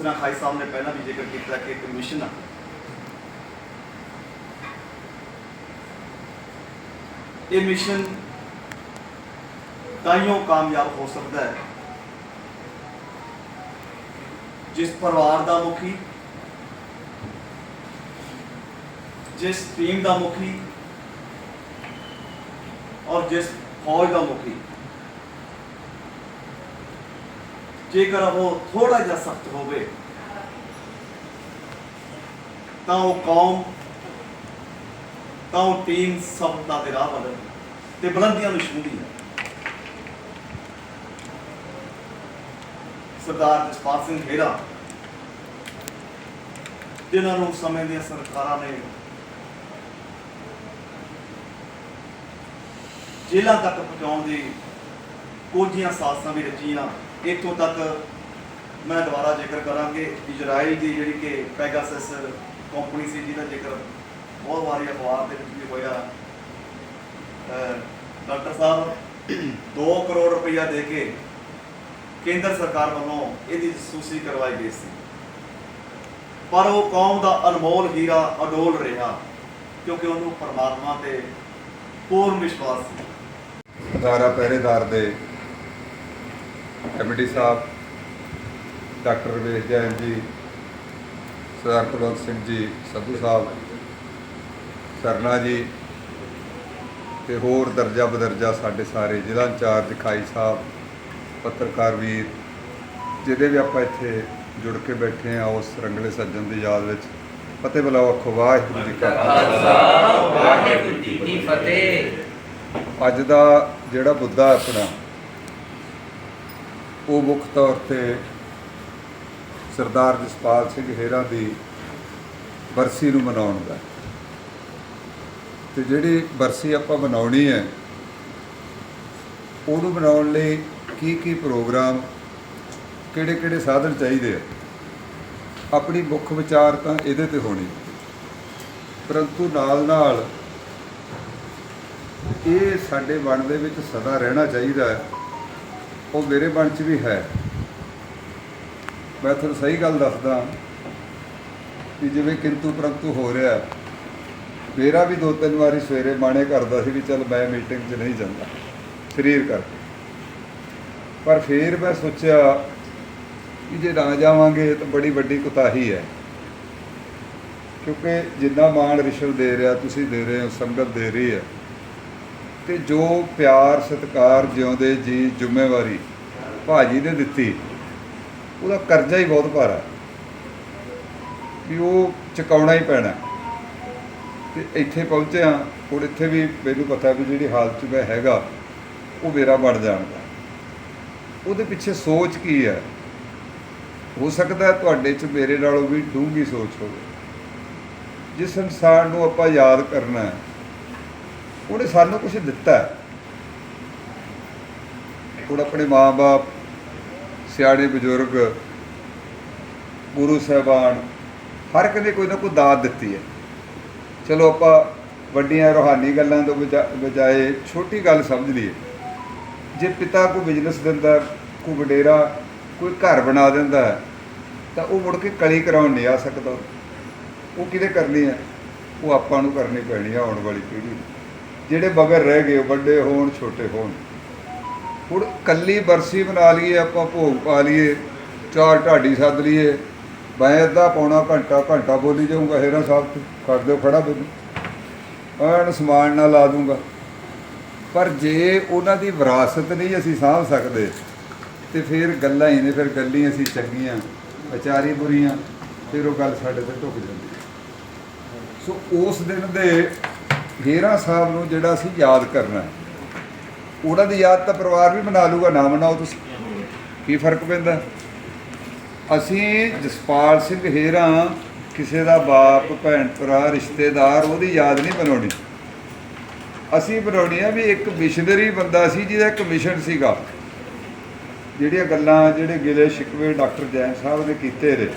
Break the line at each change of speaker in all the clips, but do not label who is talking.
ਤਰ੍ਹਾਂ ਖਾਈ ਸਾਹਿਬ ਨੇ ਪਹਿਲਾਂ ਵੀ ਜ਼ਿਕਰ ਕੀਤਾ ਕਿ ਇੱਕ ਮਿਸ਼ਨ ਆ। ਇਹ ਮਿਸ਼ਨ ਤਾਈਓ ਕਾਮਯਾਬ ਹੋ ਸਕਦਾ ਹੈ। ਜਿਸ ਪਰਿਵਾਰ ਦਾ ਮੁਖੀ, ਜਿਸ ਟੀਮ ਦਾ ਮੁਖੀ ਔਰ ਜਿਸ ਫੌਜ ਦਾ ਮੁਖੀ। ਜੇਕਰ ਉਹ ਥੋੜਾ ਜਿਹਾ ਸਖਤ ਹੋਵੇ, ਤਾਂ ਉਹ ਕੌਮ, ਤਾਂ ਉਹ ਟੀਮ ਸਫਲਤਾ ਦੇ ਰਾਹ ਵੱਲ ਤੇ ਬੁਲੰਦੀਆਂ ਨੂੰ ਛੂਹਦੀ ਹੈ। ਸਰਦਾਰ ਜਸਪਾਲ ਸਿੰਘ ਹੇਰਾ, ਜਿਨ੍ਹਾਂ ਨੂੰ ਸਮੇਂ ਦੀਆਂ ਸਰਕਾਰਾਂ ਨੇ ਜੇਲ੍ਹਾਂ ਤੱਕ ਪਹੁੰਚਾਉਣ ਦੀ ਕੋਝੀਆਂ ਸਾਸਾਂ ਵੀ ਰਚੀਆਂ ਇੱਥੋਂ ਤੱਕ ਮੈਂ ਦੁਬਾਰਾ ਜ਼ਿਕਰ ਕਰਾਂਗੇ, ਇਜ਼ਰਾਈਲ ਦੀ ਜਿਹੜੀ ਕਿ ਪੈਗਾਸਸ ਕੰਪਨੀ ਸੀ, ਜਿਹਦਾ ਜ਼ਿਕਰ ਬਹੁਤ ਵਾਰੀ ਅਖਬਾਰ ਦੇ ਵਿੱਚ ਵੀ ਹੋਇਆ। ਡਾਕਟਰ ਸਾਹਿਬ 2 ਕਰੋੜ ਰੁਪਇਆ ਦੇ ਕੇ ਕੇਂਦਰ ਸਰਕਾਰ ਵੱਲੋਂ ਇਹਦੀ ਜਸੂਸੀ ਕਰਵਾਈ ਗਈ ਸੀ। ਪਰ ਉਹ ਕੌਮ ਦਾ ਅਨਮੋਲ ਹੀਰਾ ਅਡੋਲ ਰਿਹਾ, ਕਿਉਂਕਿ ਉਹਨੂੰ ਪਰਮਾਤਮਾ ਤੇ ਪੂਰਨ ਵਿਸ਼ਵਾਸ ਸੀ।
ਅਦਾਰਾ ਪਹਿਰੇਦਾਰ ਦੇ ਕਮੇਟੀ ਸਾਹਿਬ ਡਾਕਟਰ ਰਵੇਸ਼ ਜੈਨ ਜੀ ਸਰਦਾਰ ਕੁਲਵੰਤ ਸਿੰਘ ਜੀ ਸੰਧੂ ਸਾਹਿਬ ਸਰਨਾ ਜੀ ਤੇ ਹੋਰ ਦਰਜਾ ਬਦਰਜਾ ਸਾਡੇ ਸਾਰੇ ਜ਼ਿਲ੍ਹਾ ਇੰਚਾਰਜ ਖਾਈ ਸਾਹਿਬ ਪੱਤਰਕਾਰ ਵੀਰ ਜਿਹਦੇ ਵੀ ਆਪਾਂ ਇੱਥੇ ਜੁੜ ਕੇ ਬੈਠੇ ਆ ਉਸ ਰੰਗਲੇ ਸੱਜਣ ਦੀ ਯਾਦ ਵਿੱਚ। ਫਤਿਹ ਬੁਲਾਓ ਆਖੋ ਵਾਹਿਗੁਰੂ ਜੀ ਕਾ ਖਾਲਸਾ।
ਵਾਹਿਗੁਰੂ ਜੀ ਕੀ ਫਤਿਹ।
ਅੱਜ ਦਾ ਜਿਹੜਾ ਮੁੱਦਾ ਆਪਣਾ ਉਹ ਮੁੱਖ ਤੌਰ ਤੇ ਸਰਦਾਰ ਜਸਪਾਲ ਸਿੰਘ ਹੇਰਾ ਦੀ ਬਰਸੀ ਨੂੰ ਮਨਾਉਣ ਦਾ ਤੇ ਜਿਹੜੀ ਬਰਸੀ ਆਪਾਂ ਮਨਾਉਣੀ ਹੈ, ਉਹਨੂੰ ਮਨਾਉਣ ਲਈ ਕੀ ਕੀ ਪ੍ਰੋਗਰਾਮ ਕਿਹੜੇ ਕਿਹੜੇ ਸਾਧਨ ਚਾਹੀਦੇ ਆ? ਆਪਣੀ ਮੁੱਖ ਵਿਚਾਰ ਤਾਂ ਇਹਦੇ ਤੇ ਹੋਣੀ। ਪਰੰਤੂ ਨਾਲ ਨਾਲ ਇਹ ਸਾਡੇ ਮਨ ਦੇ ਵਿੱਚ ਸਦਾ ਰਹਿਣਾ ਚਾਹੀਦਾ ਹੈ। ਉਹ ਮੇਰੇ ਮਨ 'ਚ ਵੀ ਹੈ। ਮੈਂ ਤੁਹਾਨੂੰ ਸਹੀ ਗੱਲ ਦੱਸਦਾ ਕਿ ਜਿਵੇਂ ਕਿੰਤੂ ਪਰੰਤੂ ਹੋ ਰਿਹਾ, ਮੇਰਾ ਵੀ ਦੋ ਤਿੰਨ ਵਾਰੀ ਸਵੇਰੇ ਮਾਣੇ ਕਰਦਾ ਸੀ ਵੀ ਚੱਲ ਮੈਂ ਮੀਟਿੰਗ 'ਚ ਨਹੀਂ ਜਾਂਦਾ, ਸਰੀਰ ਕਰਕੇ। ਪਰ ਫਿਰ ਮੈਂ ਸੋਚਿਆ ਕਿ ਜੇ ਨਾ ਜਾਵਾਂਗੇ ਤਾਂ ਬੜੀ ਵੱਡੀ ਕੁਤਾਹੀ ਹੈ। ਕਿਉਂਕਿ ਜਿੰਨਾ ਮਾਣ ਰਿਸ਼ਵ ਦੇ ਰਿਹਾ, ਤੁਸੀਂ ਦੇ ਰਹੇ ਹੋ, ਸੰਗਤ ਦੇ ਰਹੀ ਹੈ। ਤੇ ਜੋ ਪਿਆਰ, ਸਤਿਕਾਰ ਜਿਉਂਦੇ ਜੀ, ਜ਼ਿੰਮੇਵਾਰੀ ਭਾਜੀ ਨੇ ਦਿੱਤੀ, ਉਹਦਾ ਕਰਜ਼ਾ ਹੀ ਬਹੁਤ ਭਾਰਾ ਹੈ। ਵੀ ਉਹ ਚੁਕਾਉਣਾ ਹੀ ਪੈਣਾ ਤੇ ਇੱਥੇ ਪਹੁੰਚਿਆ ਹੁਣ ਇੱਥੇ ਵੀ ਮੈਨੂੰ ਪਤਾ ਵੀ ਜਿਹੜੀ ਹਾਲਤ 'ਚ ਮੈਂ ਹੈਗਾ, ਉਹ ਮੇਰਾ ਬਣ ਜਾਣਦਾ ਉਹਦੇ ਪਿੱਛੇ ਸੋਚ ਕੀ ਹੈ? ਹੋ ਸਕਦਾ ਤੁਹਾਡੇ 'ਚ ਮੇਰੇ ਨਾਲੋਂ ਵੀ ਡੂੰਘੀ ਸੋਚ ਹੋਵੇ। ਜਿਸ ਇਨਸਾਨ ਨੂੰ ਆਪਾਂ ਯਾਦ ਕਰਨਾ ਹੈ ਉਹਨੇ ਸਾਨੂੰ ਕੁਝ ਦਿੱਤਾ ਹੁਣ ਆਪਣੇ ਮਾਂ-ਬਾਪ, ਸਿਆਣੇ ਬਜ਼ੁਰਗ, ਗੁਰੂ ਸਾਹਿਬਾਨ, ਹਰ ਇੱਕ ਕੋਈ ਨਾ ਕੋਈ ਦਾਤ ਦਿੱਤੀ ਹੈ। ਚਲੋ ਆਪਾਂ ਵੱਡੀਆਂ ਰੋਹਾਨੀ ਗੱਲਾਂ ਤੋਂ ਬਜਾ- ਬਜਾਏ ਛੋਟੀ ਗੱਲ ਸਮਝ ਲਈਏ। ਜੇ ਪਿਤਾ ਕੋਈ ਬਿਜ਼ਨਸ ਦਿੰਦਾ, ਕੋਈ ਵਡੇਰਾ, ਕੋਈ ਘਰ ਬਣਾ ਦਿੰਦਾ ਤਾਂ ਉਹ ਮੁੜ ਕੇ ਕਲੀ ਕਰਾਉਣ ਨਹੀਂ ਆ ਸਕਦਾ। ਉਹ ਕਿਹਦੇ ਕਰਨੀ ਹੈ? ਉਹ ਆਪਾਂ ਨੂੰ ਕਰਨੀ ਪੈਣੀ ਹੈ ਆਉਣ ਵਾਲੀ ਪੀੜ੍ਹੀ ਨੂੰ। ਜਿਹੜੇ ਬਗਰ ਰਹਿ ਗਏ ਵੱਡੇ ਹੋਣ, ਛੋਟੇ ਹੋਣ। ਹੁਣ ਕੱਲੀ ਬਰਸੀ ਬਣਾ ਲਈਏ, ਆਪਾਂ ਭੋਗ ਪਾ ਲਈਏ, ਚਾਰ ਢਾਡੀ ਸੱਦ ਲਈਏ ਮੈਂ ਅੱਧਾ ਪੌਣਾ ਘੰਟਾ ਘੰਟਾ ਬੋਲੀ ਜਾਊਂਗਾ, ਹੇਰਾ ਸਾਹਿਬ ਤੇ, ਕਰ ਦਿਓ ਖੜਾ ਮੈਨੂੰ ਐਨ ਸਮਾਨ ਨਾਲ ਲਾ ਦੂੰਗਾ। ਪਰ ਜੇ ਉਹਨਾਂ ਦੀ ਵਿਰਾਸਤ ਨਹੀਂ ਅਸੀਂ ਸਾਂਭ ਸਕਦੇ, ਤੇ ਫਿਰ ਗੱਲਾਂ ਹੀ ਨੇ, ਫਿਰ ਗੱਲੀ ਅਸੀਂ ਚੰਗੀਆਂ ਵਿਚਾਰੀ ਬੁਰੀਆਂ, ਫਿਰ ਉਹ ਗੱਲ ਸਾਡੇ ਤੇ ਢੁੱਕ ਜਾਂਦੀ। ਸੋ ਉਸ ਦਿਨ ਦੇ ਹੇਰਾ ਸਾਹਿਬ ਨੂੰ ਜਿਹੜਾ ਅਸੀਂ ਯਾਦ ਕਰਨਾ ਉਹਨਾਂ ਦੀ ਯਾਦ ਤਾਂ ਪਰਿਵਾਰ ਵੀ ਮਨਾ ਲੂਗਾ, ਨਾ ਮਨਾਓ ਤੁਸੀਂ। ਕੀ ਫ਼ਰਕ ਪੈਂਦਾ? ਅਸੀਂ ਜਸਪਾਲ ਸਿੰਘ ਹੇਰਾ, ਕਿਸੇ ਦਾ ਬਾਪ, ਭੈਣ, ਭਰਾ, ਰਿਸ਼ਤੇਦਾਰ, ਉਹਦੀ ਯਾਦ ਨਹੀਂ ਬਣਾਉਣੀ ਅਸੀਂ ਬਣਾਉਣੀ ਆ ਵੀ ਇੱਕ ਮਿਸ਼ਨਰੀ ਬੰਦਾ ਸੀ, ਜਿਹਦਾ ਇੱਕ ਮਿਸ਼ਨ ਸੀਗਾ। ਜਿਹੜੀਆਂ ਗੱਲਾਂ, ਜਿਹੜੇ ਗਿਲੇ ਸ਼ਿਕਵੇ ਡਾਕਟਰ ਜੈਨ ਸਾਹਿਬ ਨੇ ਕੀਤੇ ਰਹੇ।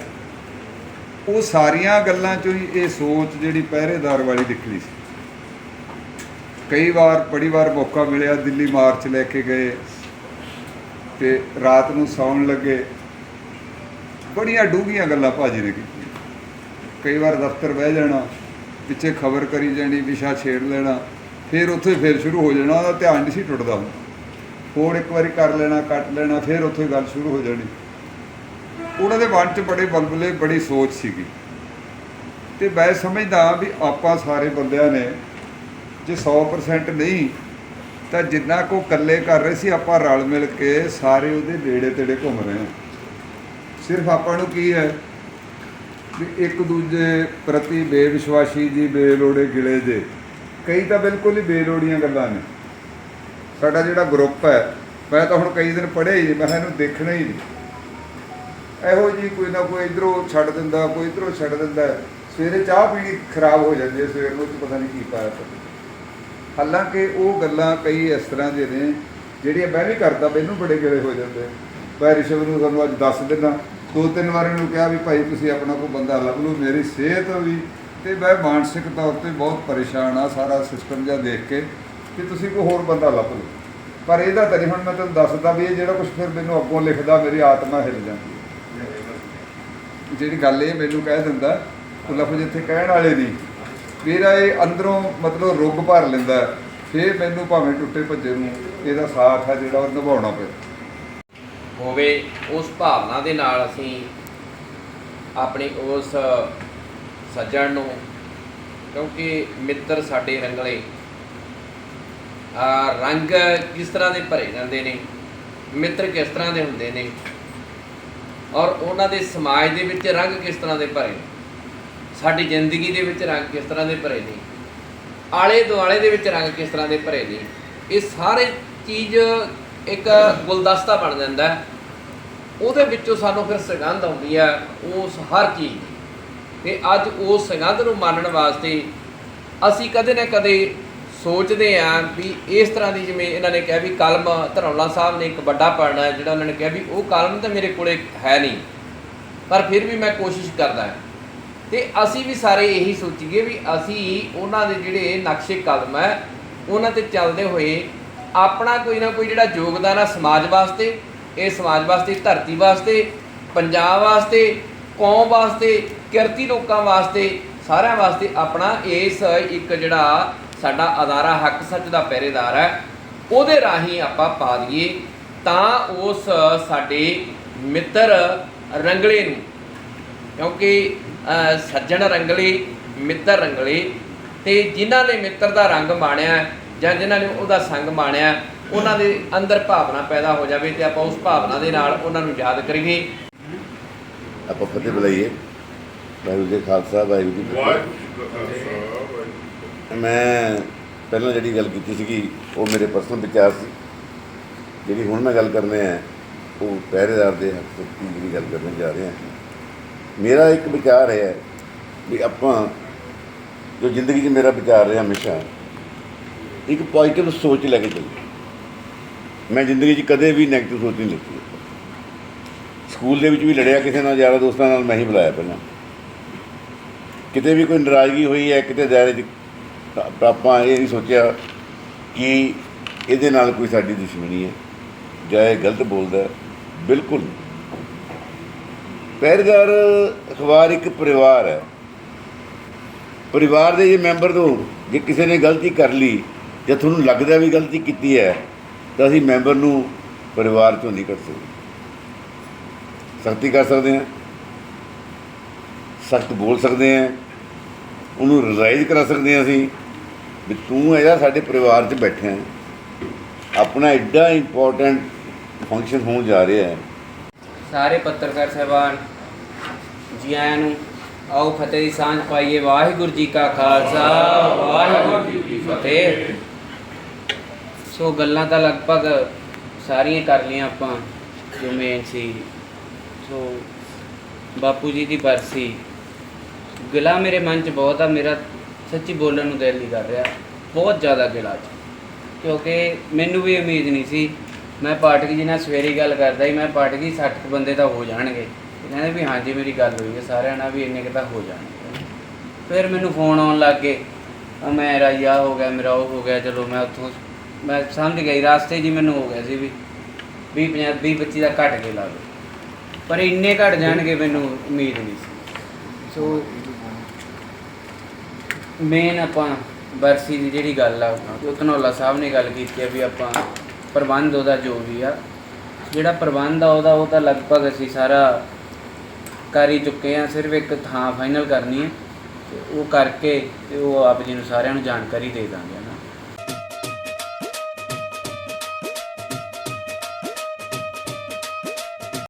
ਉਹ ਸਾਰੀਆਂ ਗੱਲਾਂ ਚੋਂ ਹੀ ਇਹ ਸੋਚ ਜਿਹੜੀ ਪਹਿਰੇਦਾਰ ਵਾਲੀ ਨਿਕਲੀ ਸੀ। ਕਈ ਵਾਰ, ਬੜੀ ਵਾਰ ਮੌਕਾ ਮਿਲਿਆ ਦਿੱਲੀ ਮਾਰਚ ਲੈ ਕੇ ਗਏ ਤੇ ਰਾਤ ਨੂੰ ਸੌਣ ਲੱਗੇ। ਬੜੀਆਂ ਡੂੰਘੀਆਂ ਗੱਲਾਂ ਭਾਜੀ ਨੇ ਕੀਤੀਆਂ। ਕਈ ਵਾਰ ਦਫ਼ਤਰ ਬਹਿ ਜਾਣਾ, ਪਿੱਛੇ ਖਬਰ ਕਰੀ ਜਾਣੀ, ਵਿਸ਼ਾ ਛੇੜ ਲੈਣਾ, ਫਿਰ ਉੱਥੇ ਫਿਰ ਸ਼ੁਰੂ ਹੋ ਜਾਣਾ, ਉਹਦਾ ਧਿਆਨ ਨਹੀਂ ਸੀ ਟੁੱਟਦਾ ਹੁੰਦਾ ਹੋਰ ਇੱਕ ਵਾਰੀ ਕਰ ਲੈਣਾ, ਕੱਟ ਲੈਣਾ, ਫਿਰ ਉੱਥੇ ਗੱਲ ਸ਼ੁਰੂ ਹੋ ਜਾਣੀ। ਉਹਨਾਂ ਦੇ ਮਨ 'ਚ ਬੜੇ ਬਲਬਲੇ, ਬੜੀ ਸੋਚ ਸੀਗੀ। ਤੇ ਮੈਂ ਸਮਝਦਾ ਵੀ ਆਪਾਂ ਸਾਰੇ ਬੰਦਿਆਂ ਨੇ ਜੇ 100% ਨਹੀਂ, ਤਾਂ ਜਿੰਨਾ ਕੋ ਇਕੱਲੇ ਕਰ ਰਹੇ ਸੀ, ਆਪਾਂ ਰਲ ਮਿਲ ਕੇ ਸਾਰੇ ਉਹਦੇ ਨੇੜੇ ਤੇੜੇ ਘੁੰਮ ਰਹੇ ਹਾਂ। ਸਿਰਫ ਆਪਾਂ ਨੂੰ ਕੀ ਹੈ ਵੀ ਇੱਕ ਦੂਜੇ ਪ੍ਰਤੀ ਬੇਵਿਸ਼ਵਾਸੀ ਜੀ, ਬੇਲੋੜੇ ਗਿਲੇ ਜੇ। ਕਈ ਤਾਂ ਬਿਲਕੁਲ ਹੀ ਬੇਲੋੜੀਆਂ ਗੱਲਾਂ ਨੇ। ਸਾਡਾ ਜਿਹੜਾ ਗਰੁੱਪ ਹੈ, ਮੈਂ ਤਾਂ ਹੁਣ ਕਈ ਦਿਨ ਪੜ੍ਹਿਆ ਹੀ ਨਹੀਂ, ਮੈਂ ਇਹਨੂੰ ਦੇਖਣਾ ਹੀ ਨਹੀਂ। ਇਹੋ ਜੀ ਕੋਈ ਨਾ ਕੋਈ ਇਧਰੋਂ ਛੱਡ ਦਿੰਦਾ, ਕੋਈ ਇਧਰੋਂ ਛੱਡ ਦਿੰਦਾ, ਸਵੇਰੇ ਚਾਹ ਪੀਣੀ ਖਰਾਬ ਹੋ ਜਾਂਦੀ ਹੈ, ਸਵੇਰ ਨੂੰ, ਪਤਾ ਨਹੀਂ ਕੀ ਪਾਇਆ। ਹਾਲਾਂਕਿ ਉਹ ਗੱਲਾਂ ਕਈ ਇਸ ਤਰ੍ਹਾਂ ਦੇ ਨੇ, ਜਿਹੜੀਆਂ ਮੈਂ ਵੀ ਕਰਦਾ, ਮੈਨੂੰ ਬੜੇ ਗਿਲੇ ਹੋ ਜਾਂਦੇ। ਮੈਂ ਰਿਸ਼ਵ ਨੂੰ ਤੁਹਾਨੂੰ ਅੱਜ ਦੱਸ ਦਿੰਦਾ, ਦੋ ਤਿੰਨ ਵਾਰ ਇਹਨੂੰ ਕਿਹਾ ਵੀ ਭਾਈ ਤੁਸੀਂ ਆਪਣਾ ਕੋਈ ਬੰਦਾ ਲੱਭ ਲਓ, ਮੇਰੀ ਸਿਹਤ ਵੀ। ਤੇ ਮੈਂ ਮਾਨਸਿਕ ਤੌਰ ਤੇ ਬਹੁਤ ਪਰੇਸ਼ਾਨ ਆ ਸਾਰਾ ਸਿਸਟਮ ਜਿਹਾ ਦੇਖ ਕੇ ਕਿ ਤੁਸੀਂ ਕੋਈ ਹੋਰ ਬੰਦਾ ਲੱਭ ਲਓ। ਪਰ ਇਹਦਾ ਤਾਂ ਨਹੀਂ, ਹੁਣ ਮੈਂ ਤੁਹਾਨੂੰ ਦੱਸਦਾ ਵੀ ਇਹ ਜਿਹੜਾ ਕੁਝ ਫਿਰ ਮੈਨੂੰ ਅੱਗੋਂ ਲਿਖਦਾ, ਮੇਰੀ ਆਤਮਾ ਹਿਲ ਜਾਂਦੀ ਜਿਹੜੀ ਗੱਲ ਇਹ ਮੈਨੂੰ ਕਹਿ ਦਿੰਦਾ, ਉਹ ਲਫ਼ਜ਼ ਇੱਥੇ ਕਹਿਣ ਵਾਲੇ ਨਹੀਂ। ਮੇਰਾ ਇਹ ਅੰਦਰੋਂ ਮਤਲਬ ਰੁੱਗ ਭਰ ਲੈਂਦਾ ਹੈ। ਫਿਰ ਮੈਨੂੰ ਭਾਵੇਂ ਟੁੱਟੇ ਭੱਜੇ ਨੂੰ ਇਹਦਾ ਸਾਥ ਹੈ ਜਿਹੜਾ ਉਹ ਨਿਭਾਉਣਾ ਪਿਆ
ਹੋਵੇ, ਉਸ ਭਾਵਨਾ ਦੇ ਨਾਲ ਅਸੀਂ ਆਪਣੀ ਉਸ ਸੱਜਣ ਨੂੰ, ਕਿਉਂਕਿ ਮਿੱਤਰ ਸਾਡੇ ਰੰਗਲੇ, ਆ ਰੰਗ ਕਿਸ ਤਰ੍ਹਾਂ ਦੇ ਭਰੇ ਜਾਂਦੇ ਨੇ, ਮਿੱਤਰ ਕਿਸ ਤਰ੍ਹਾਂ ਦੇ ਹੁੰਦੇ ਨੇ, ਔਰ ਉਹਨਾਂ ਦੇ ਸਮਾਜ ਦੇ ਵਿੱਚ ਰੰਗ ਕਿਸ ਤਰ੍ਹਾਂ ਦੇ ਭਰੇ ਨੇ ਸਾਡੀ ਜ਼ਿੰਦਗੀ ਦੇ ਵਿੱਚ ਰੰਗ ਕਿਸ ਤਰ੍ਹਾਂ ਦੇ ਭਰੇ ਨੇ? ਆਲੇ ਦੁਆਲੇ ਦੇ ਵਿੱਚ ਰੰਗ ਕਿਸ ਤਰ੍ਹਾਂ ਦੇ ਭਰੇ ਨੇ? ਇਹ ਸਾਰੇ ਚੀਜ਼ ਇੱਕ ਗੁਲਦਸਤਾ ਬਣ ਜਾਂਦਾ ਹੈ। ਉਹਦੇ ਵਿੱਚੋਂ ਸਾਨੂੰ ਫਿਰ ਸੁਗੰਧ ਆਉਂਦੀ ਹੈ, ਉਸ ਹਰ ਚੀਜ਼ ਦੀ। ਤੇ ਅੱਜ ਉਸ ਸੁਗੰਧ ਨੂੰ ਮਾਣਨ ਵਾਸਤੇ ਅਸੀਂ ਕਦੇ ਨਾ ਕਦੇ ਸੋਚਦੇ ਆਂ ਵੀ ਇਸ ਤਰ੍ਹਾਂ ਦੀ ਜਿਵੇਂ ਇਹਨਾਂ ਨੇ ਕਿਹਾ ਵੀ ਕਲਮ ਧਰੌਲਾ ਸਾਹਿਬ ਨੇ ਇੱਕ ਵੱਡਾ ਪੜਨਾ ਹੈ, ਜਿਹੜਾ ਉਹਨਾਂ ਨੇ ਕਿਹਾ ਵੀ ਉਹ ਕਲਮ ਤਾਂ ਮੇਰੇ ਕੋਲੇ ਹੈ ਨਹੀਂ। ਪਰ ਫਿਰ ਵੀ ਮੈਂ ਕੋਸ਼ਿਸ਼ ਕਰਦਾ ਹਾਂ। ਤੇ ਅਸੀਂ ਵੀ ਸਾਰੇ ਇਹੀ ਸੋਚੀਏ ਵੀ ਅਸੀਂ ਉਹਨਾਂ ਦੇ ਜਿਹੜੇ ਨਕਸ਼ੇ ਕਦਮ ਹੈ, ਉਹਨਾਂ ਤੇ ਚੱਲਦੇ ਹੋਏ ਆਪਣਾ ਕੋਈ ਨਾ ਕੋਈ ਜਿਹੜਾ ਯੋਗਦਾਨ ਆ ਸਮਾਜ ਵਾਸਤੇ, ਇਹ ਸਮਾਜ ਵਾਸਤੇ, ਧਰਤੀ ਵਾਸਤੇ, ਪੰਜਾਬ ਵਾਸਤੇ, ਕੌਮ ਵਾਸਤੇ, ਕਿਰਤੀ ਲੋਕਾਂ ਵਾਸਤੇ, ਸਾਰਿਆਂ ਵਾਸਤੇ ਆਪਣਾ ਇਸ ਇੱਕ ਜਿਹੜਾ ਸਾਡਾ ਅਦਾਰਾ ਹੱਕ ਸੱਚ ਦਾ ਪਹਿਰੇਦਾਰ ਹੈ, ਉਹਦੇ ਰਾਹੀਂ ਆਪਾਂ ਪਾ ਦਈਏ ਤਾਂ ਉਸ ਸਾਡੇ ਮਿੱਤਰ ਰੰਗਲੇ ਨੂੰ। ਕਿਉਂਕਿ ਸੱਜਣ ਰੰਗਲੇ ਮਿੱਤਰ ਰੰਗਲੇ ਤੇ ਜਿਨ੍ਹਾਂ ਨੇ ਮਿੱਤਰ ਦਾ ਰੰਗ ਮਾਣਿਆ ਜਾਂ ਜਿਨ੍ਹਾਂ ਨੇ ਉਹਦਾ ਸੰਗ ਮਾਣਿਆ ਉਹਨਾਂ ਦੇ ਅੰਦਰ ਭਾਵਨਾ ਪੈਦਾ ਹੋ ਜਾਵੇ ਤੇ ਆਪਾਂ ਉਸ ਭਾਵਨਾ ਦੇ ਨਾਲ ਉਹਨਾਂ ਨੂੰ ਯਾਦ ਕਰੀਏ।
ਆਪਾਂ ਫਤਿਹ ਬੁਲਾਈਏ। ਵਾਹਿਗੁਰੂ ਜੀ ਖਾਲਸਾ ਵਾਹਿਗੁਰੂ ਜੀ ਕੀ
ਵਾਹਿਗੁਰੂ ਜੀ ਕਾ ਖਾਲਸਾ ਵਾਹਿਗੁਰੂ ਜੀ ਕੀ
ਫਤਿਹ। ਮੈਂ ਪਹਿਲਾਂ ਜਿਹੜੀ ਗੱਲ ਕੀਤੀ ਸੀਗੀ ਉਹ ਮੇਰੇ ਪਰਸਨਲ ਵਿਚਾਰ ਸੀ। ਜਿਹੜੀ ਹੁਣ ਮੈਂ ਗੱਲ ਕਰਨੇ ਆ ਉਹ ਪਹਿਰੇਦਾਰ ਦੇ ਹੱਕ ਦੀ ਜਿਹੜੀ ਗੱਲ ਕਰਨ ਜਾ ਰਹੇ। ਹਾਂ ਮੇਰਾ ਇੱਕ ਵਿਚਾਰ ਹੈ ਵੀ ਆਪਾਂ ਜੋ ਜ਼ਿੰਦਗੀ 'ਚ ਮੇਰਾ ਵਿਚਾਰ ਰਿਹਾ ਹਮੇਸ਼ਾ, ਇੱਕ ਪੋਜ਼ਿਟਿਵ ਸੋਚ ਲੈ ਕੇ ਚੱਲੀਏ। ਮੈਂ ਜ਼ਿੰਦਗੀ 'ਚ ਕਦੇ ਵੀ ਨੈਗੇਟਿਵ ਸੋਚ ਨਹੀਂ ਲਿੱਤੀ। ਸਕੂਲ ਦੇ ਵਿੱਚ ਵੀ ਲੜਿਆ ਕਿਸੇ ਨਾਲ, ਯਾਰਾਂ ਦੋਸਤਾਂ ਨਾਲ, ਮੈਂ ਹੀ ਬੁਲਾਇਆ ਪਹਿਲਾਂ। ਕਿਤੇ ਵੀ ਕੋਈ ਨਾਰਾਜ਼ਗੀ ਹੋਈ ਹੈ, ਕਿਤੇ ਦਾਇਰੇ 'ਚ ਆਪਾਂ ਇਹ ਨਹੀਂ ਸੋਚਿਆ ਕਿ ਇਹਦੇ ਨਾਲ ਕੋਈ ਸਾਡੀ ਦੁਸ਼ਮਣੀ ਹੈ। ਜਾਂ ਇਹ ਗਲਤ ਬੋਲਦਾ ਬਿਲਕੁਲ ਨਹੀਂ। ਪਹਿਰੇਦਾਰ ਅਖਬਾਰ ਇੱਕ ਪਰਿਵਾਰ ਹੈ। ਪਰਿਵਾਰ ਦੇ ਜੇ ਮੈਂਬਰ ਤੋਂ ਜੇ ਕਿਸੇ ਨੇ ਗਲਤੀ ਕਰ ਲਈ, ਜਾਂ ਤੁਹਾਨੂੰ ਲੱਗਦਾ ਵੀ ਗਲਤੀ ਕੀਤੀ ਹੈ, ਤਾਂ ਅਸੀਂ ਮੈਂਬਰ ਨੂੰ ਪਰਿਵਾਰ ਚੋਂ ਨਹੀਂ ਕੱਢ ਸਕਦੇ। ਸਖਤੀ ਕਰ ਸਕਦੇ ਹਾਂ। ਸਖਤ ਬੋਲ ਸਕਦੇ ਹਾਂ। ਉਹਨੂੰ ਰਿਲਾਈਜ਼ ਕਰਾ ਸਕਦੇ ਹਾਂ ਅਸੀਂ ਵੀ ਤੂੰ ਇਹਦਾ ਸਾਡੇ ਪਰਿਵਾਰ 'ਚ ਬੈਠਾ ਹੈ। ਆਪਣਾ ਐਡਾ ਇੰਪੋਰਟੈਂਟ ਫੰਕਸ਼ਨ ਹੋਣ ਜਾ ਰਿਹਾ ਹੈ।
ਸਾਰੇ ਪੱਤਰਕਾਰ ਸਹਿਬਾਨ ਜੀ ਆਇਆਂ ਨੂੰ ਆਓ ਫਤਿਹ ਦੀ ਸਾਂਝ ਪਾਈਏ। ਵਾਹਿਗੁਰੂ ਜੀ ਕਾ ਖਾਲਸਾ, ਵਾਹਿਗੁਰੂ ਜੀ ਕੀ ਫਤਿਹ। ਸੋ ਗੱਲਾਂ ਤਾਂ ਲਗਭਗ ਸਾਰੀਆਂ ਕਰ ਲਈਆਂ ਆਪਾਂ, ਜੋ ਮੇਨ ਸੀ। ਸੋ ਬਾਪੂ ਜੀ ਦੀ ਬਰਸੀ। ਗਿਲਾ ਮੇਰੇ ਮਨ 'ਚ ਬਹੁਤ ਆ, ਮੇਰਾ ਸੱਚੀ ਬੋਲਣ ਨੂੰ ਦਿਲ ਨਹੀਂ ਕਰ ਰਿਹਾ। ਬਹੁਤ ਜ਼ਿਆਦਾ ਗਿਲਾ 'ਚ ਕਿਉਂਕਿ ਮੈਨੂੰ ਵੀ ਉਮੀਦ ਨਹੀਂ ਸੀ ਮੈਂ ਪਾਰਟੀ ਜੀ ਨਾਲ ਸਵੇਰੇ ਗੱਲ ਕਰਦਾ ਸੀ ਮੈਂ ਪਾਰਟੀ 60 ਕੁ ਬੰਦੇ ਤਾਂ ਹੋ ਜਾਣਗੇ। ਕਹਿੰਦੇ ਵੀ ਹਾਂਜੀ ਮੇਰੀ ਗੱਲ ਹੋਈ ਹੈ ਸਾਰਿਆਂ ਨਾਲ ਵੀ ਇੰਨੇ ਕੁ ਤਾਂ ਹੋ ਜਾਣਗੇ। ਫਿਰ ਮੈਨੂੰ ਫੋਨ ਆਉਣ ਲੱਗ ਗਏ ਆ ਮੇਰਾ ਯਾ ਹੋ ਗਿਆ ਮੇਰਾ ਉਹ ਹੋ ਗਿਆ ਚਲੋ ਮੈਂ ਉੱਥੋਂ ਮੈਂ ਸਮਝ ਗਈ ਰਾਸਤੇ ਜੀ ਮੈਨੂੰ ਹੋ ਗਿਆ ਸੀ ਵੀ 20 50 20 25 ਦਾ ਘਟ ਕੇ ਲਾ ਲਓ
ਪਰ ਇੰਨੇ ਘਟ ਜਾਣਗੇ ਮੈਨੂੰ ਉਮੀਦ ਨਹੀਂ ਸੀ। ਸੋ ਮੇਨ ਆਪਾਂ ਬਰਸੀ ਦੀ ਜਿਹੜੀ ਗੱਲ ਆ ਉਹ ਧਨੌਲਾ ਸਾਹਿਬ ਨੇ ਗੱਲ ਕੀਤੀ ਆ ਵੀ ਆਪਾਂ ਪ੍ਰਬੰਧ ਉਹਦਾ ਜੋ ਵੀ ਆ। ਜਿਹੜਾ ਪ੍ਰਬੰਧ ਆ ਉਹਦਾ, ਉਹ ਤਾਂ ਲਗਭਗ ਅਸੀਂ ਸਾਰਾ ਕਰ ਹੀ ਚੁੱਕੇ ਆ ਸਿਰਫ ਇੱਕ ਥਾਂ ਫਾਈਨਲ ਕਰਨੀ ਹੈ ਤੇ ਉਹ ਕਰਕੇ ਤੇ ਉਹ ਆਪ ਜੀ ਨੂੰ ਸਾਰਿਆਂ ਨੂੰ ਜਾਣਕਾਰੀ ਦੇ ਦਾਂਗੇ।